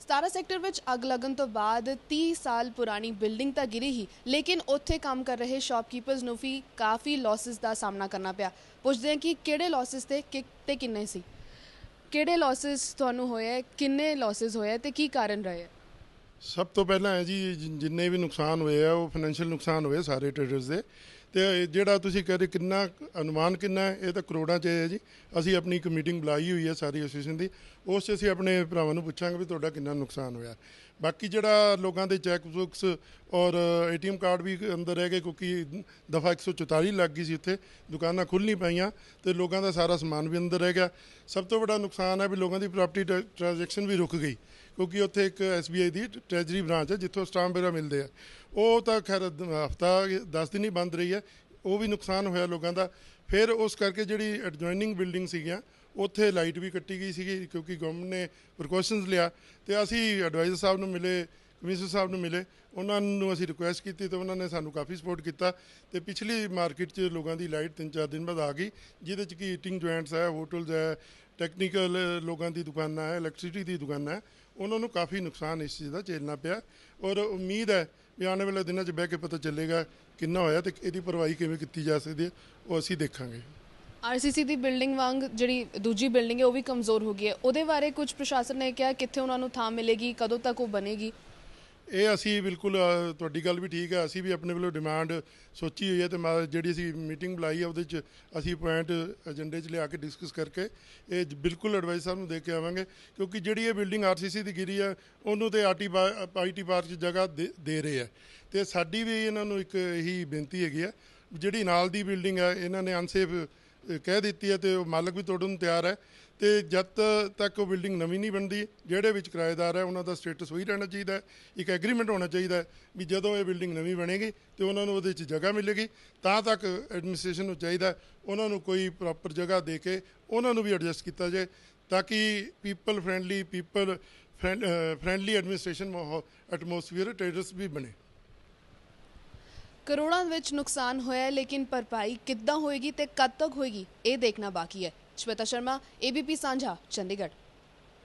17 sector ਵਿੱਚ ਅੱਗ ਲੱਗਣ ਤੋਂ ਬਾਅਦ 30 ਸਾਲ ਪੁਰਾਣੀ ਬਿਲਡਿੰਗ ਤਾਂ ਗਿਰੀ ਹੀ, ਲੇਕਿਨ ਉੱਥੇ ਕੰਮ ਕਰ ਰਹੇ ਸ਼ਾਪਕੀਪਰਸ ਨੂੰ ਵੀ ਕਾਫੀ ਲਾਸਸ ਦਾ ਸਾਹਮਣਾ ਕਰਨਾ ਪਿਆ। ਪੁੱਛਦੇ ਹਾਂ ਕਿ ਕਿਹੜੇ ਲਾਸਸ ਤੇ ਕਿ- ਤੇ ਕਿੰਨੇ ਸੀ? ਕਿਹੜੇ ਲਾਸਸ ਤੁਹਾਨੂੰ ਹੋਏ ਕਿੰਨੇ ਲਾਸਸ ਹੋਏ ਹੈ ਤੇ ਕੀ ਕਾਰਨ ਰਹੇ ਹੈ? ਸਭ ਤੋਂ ਪਹਿਲਾਂ ਹੈ ਜੀ ਜਿ- ਜਿੰਨੇ ਵੀ ਨੁਕਸਾਨ ਹੋਏ ਆ, ਉਹ ਫਾਈਨੈਂਸ਼ੀਅਲ ਨੁਕਸਾਨ ਹੋਏ ਸਾਰੇ ਟ੍ਰੇਡਰਸ ਦੇ। ਤੇ ਜਿਹੜਾ ਤੁਸੀਂ ਕਹਿੰਦੇ ਕਿੰਨਾ ਅਨੁਮਾਨ ਕਿੰਨਾ ਹੈ, ਇਹ ਤਾਂ ਕਰੋੜਾਂ 'ਚ ਹੈ ਜੀ। ਅਸੀਂ ਆਪਣੀ ਇੱਕ ਮੀਟਿੰਗ ਬੁਲਾਈ ਹੋਈ ਹੈ ਸਾਰੀ ਐਸੋਸੀਏਸ਼ਨ ਦੀ। ਉਸ 'ਚ ਅਸੀਂ ਆਪਣੇ ਭਰਾਵਾਂ ਨੂੰ ਪੁੱਛਾਂਗੇ ਵੀ ਤੁਹਾਡਾ ਕਿੰਨਾ ਨੁਕਸਾਨ ਹੋਇਆ। ਬਾਕੀ ਜਿਹੜਾ ਲੋਕਾਂ ਦੇ ਚੈੱਕ ਬੁੱਕਸ ਔਰ ਏਟੀਐਮ ਕਾਰਡ ਵੀ ਅੰਦਰ ਰਹਿ ਗਏ ਕਿਉਂਕਿ ਦਫਾ 144 ਲੱਗ ਗਈ ਸੀ ਉੱਥੇ। ਦੁਕਾਨਾਂ ਖੁੱਲ੍ਹ ਨਹੀਂ ਪਾਈਆਂ ਤੇ ਲੋਕਾਂ ਦਾ ਸਾਰਾ ਸਮਾਨ ਵੀ ਅੰਦਰ ਰਹਿ ਗਿਆ। ਸਭ ਤੋਂ ਵੱਡਾ ਨੁਕਸਾਨ ਹੈ ਵੀ ਲੋਕਾਂ ਦੀ ਪ੍ਰਾਪਰਟੀ ਟ੍ਰਾਂਜੈਕਸ਼ਨ ਵੀ ਰੁਕ ਗਈ। ਕਿਉਂਕਿ ਉੱਥੇ ਇੱਕ SBI ਦੀ ਟ੍ਰੈਜਰੀ ਬ੍ਰਾਂਚ ਹੈ, ਜਿੱਥੋਂ ਸਟਾਂਪ ਵਗੈਰਾ ਮਿਲਦੇ ਆ। ਉਹ ਤਾਂ ਖੈਰ, ਹਫਤਾ 10 ਦਿਨ ਹੀ ਬੰਦ ਰਹੀ ਹੈ। ਉਹ ਵੀ ਨੁਕਸਾਨ ਹੋਇਆ ਲੋਕਾਂ ਦਾ। ਫਿਰ ਉਸ ਕਰਕੇ ਜਿਹੜੀ ਐਡਜੋਇਨਿੰਗ ਬਿਲਡਿੰਗ ਸੀਗੀਆਂ, ਉੱਥੇ ਲਾਈਟ ਵੀ ਕੱਟੀ ਗਈ ਸੀਗੀ ਕਿਉਂਕਿ ਗਵਰਨਮੈਂਟ ਨੇ ਪ੍ਰੀਕਾਸ਼ਨਸ ਲਿਆ ਤੇ ਅਸੀਂ ਐਡਵਾਈਜ਼ਰ ਸਾਹਿਬ ਨੂੰ ਮਿਲੇ ਕਮਿਸ਼ਨਰ ਸਾਹਿਬ ਨੂੰ ਮਿਲੇ। ਉਹਨਾਂ ਨੂੰ ਅਸੀਂ ਰਿਕੁਐਸਟ ਕੀਤੀ ਤੇ ਉਹਨਾਂ ਨੇ ਸਾਨੂੰ ਕਾਫੀ ਸਪੋਰਟ ਕੀਤਾ ਤੇ ਪਿਛਲੀ ਮਾਰਕੀਟ 'ਚ ਲੋਕਾਂ ਦੀ ਲਾਈਟ 3-4 ਦਿਨ ਬਾਅਦ ਆ ਗਈ, ਜਿਹਦੇ 'ਚ ਕੀ ਈਟਿੰਗ ਜੁਆਇੰਟਸ ਹੈ ਹੋਟਲਸ ਹੈ ਟੈਕਨੀਕਲ ਲੋਕਾਂ ਦੀ ਦੁਕਾਨਾਂ ਹੈ ਇਲੈਕਟ੍ਰਿਸਿਟੀ ਦੀ ਦੁਕਾਨਾਂ ਹੈ। ਉਹਨਾਂ ਨੂੰ ਕਾਫੀ ਨੁਕਸਾਨ ਇਸ ਚੀਜ਼ ਦਾ ਝੇਲਣਾ ਪਿਆ ਔਰ ਉਮੀਦ ਹੈ ਵੀ ਆਉਣ ਵਾਲੇ ਦਿਨਾਂ 'ਚ ਬਹਿ ਕੇ ਪਤਾ ਚੱਲੇਗਾ ਕਿੰਨਾ ਹੋਇਆ ਤੇ ਇਹਦੀ ਭਰਵਾਈ ਕਿਵੇਂ ਕੀਤੀ ਜਾ ਸਕਦੀ ਹੈ, ਉਹ ਅਸੀਂ ਦੇਖਾਂਗੇ। ਆਰਸੀਸੀ ਦੀ ਬਿਲਡਿੰਗ ਵਾਂਗ ਜਿਹੜੀ ਦੂਜੀ ਬਿਲਡਿੰਗ ਹੈ, ਉਹ ਵੀ ਕਮਜ਼ੋਰ ਹੋ ਗਈ ਹੈ। ਉਹਦੇ ਬਾਰੇ ਕੁਝ ਪ੍ਰਸ਼ਾਸਨ ਨੇ ਕਿਹਾ ਕਿੱਥੇ ਉਹਨਾਂ ਨੂੰ ਥਾਂ ਮਿਲੇਗੀ, ਕਦੋਂ ਤੱਕ ਉਹ ਬਣੇਗੀ। ਇਹ ਅਸੀਂ ਬਿਲਕੁਲ ਤੁਹਾਡੀ ਗੱਲ ਵੀ ਠੀਕ ਹੈ। ਅਸੀਂ ਵੀ ਆਪਣੇ ਵੱਲੋਂ ਡਿਮਾਂਡ ਸੋਚੀ ਹੋਈ ਹੈ ਤੇ ਮਾ- ਜਿਹੜੀ ਅਸੀਂ ਮੀਟਿੰਗ ਬੁਲਾਈ ਹੈ, ਉਹਦੇ 'ਚ ਅਸੀਂ ਪੁਆਇੰਟ ਏਜੰਡੇ 'ਚ ਲਿਆ ਕੇ ਡਿਸਕਸ ਕਰਕੇ ਇਹ ਬਿਲਕੁਲ ਐਡਵਾਈਸ ਸਾਹਿਬ ਨੂੰ ਦੇ ਕੇ ਆਵਾਂਗੇ। ਕਿਉਂਕਿ ਜਿਹੜੀ ਇਹ ਬਿਲਡਿੰਗ ਆਰਸੀਸੀ ਦੀ ਗਿਰੀ ਹੈ, ਉਹਨੂੰ ਤੇ ਆਰਟੀ ਆਈਟੀ ਪਾਰਕ 'ਚ ਜਗ੍ਹਾ ਦੇ- ਦੇ ਰਹੇ ਆ ਤੇ ਸਾਡੀ ਵੀ ਇਹਨਾਂ ਨੂੰ ਇੱਕ ਇਹੀ ਬੇਨਤੀ ਹੈਗੀ ਆ ਜਿਹੜੀ ਨਾਲ ਦੀ ਬਿਲਡਿੰਗ ਹੈ, ਇਹਨਾਂ ਨੇ ਅਨਸੇਫ ਕਹਿ ਦਿੱਤੀ ਹੈ ਤੇ ਉਹ ਮਾਲਕ ਵੀ ਤੋੜਨ ਨੂੰ ਤਿਆਰ ਹੈ ਤੇ ਜਦ ਤੱਕ ਉਹ ਬਿਲਡਿੰਗ ਨਵੀਂ ਨਹੀਂ ਬਣਦੀ, ਜਿਹੜੇ ਵਿੱਚ ਕਿਰਾਏਦਾਰ ਹੈ, ਉਹਨਾਂ ਦਾ ਸਟੇਟਸ ਉਹੀ ਰਹਿਣਾ ਚਾਹੀਦਾ ਹੈ, ਇੱਕ ਐਗਰੀਮੈਂਟ ਹੋਣਾ ਚਾਹੀਦਾ ਹੈ ਵੀ ਜਦੋਂ ਇਹ ਬਿਲਡਿੰਗ ਨਵੀਂ ਬਣੇਗੀ ਤੇ ਉਹਨਾਂ ਨੂੰ ਉਹਦੇ ਵਿੱਚ ਜਗ੍ਹਾ ਮਿਲੇਗੀ, ਤਾਂ ਤੱਕ ਐਡਮਿਨਿਸਟ੍ਰੇਸ਼ਨ ਨੂੰ ਚਾਹੀਦਾ ਉਹਨਾਂ ਨੂੰ ਕੋਈ ਪ੍ਰੋਪਰ ਜਗ੍ਹਾ ਦੇ ਕੇ ਉਹਨਾਂ ਨੂੰ ਵੀ ਐਡਜਸਟ ਕੀਤਾ ਜਾਏ ਤਾਂ ਕਿ people friendly people friendly administration atmosphere traders ਵੀ ਬਣੇ। ਕਰੋੜਾਂ ਵਿੱਚ ਨੁਕਸਾਨ ਹੋਇਆ ਹੈ, ਲੇਕਿਨ ਭਰਪਾਈ ਕਿੱਦਾਂ ਹੋਏਗੀ ਤੇ ਕਦ ਤੱਕ ਹੋਏਗੀ ਇਹ ਦੇਖਣਾ ਬਾਕੀ ਹੈ। ਸ਼ਵੇਤਾ ਸ਼ਰਮਾ ABP ਸਾਂਝਾ ਚੰਡੀਗੜ੍ਹ।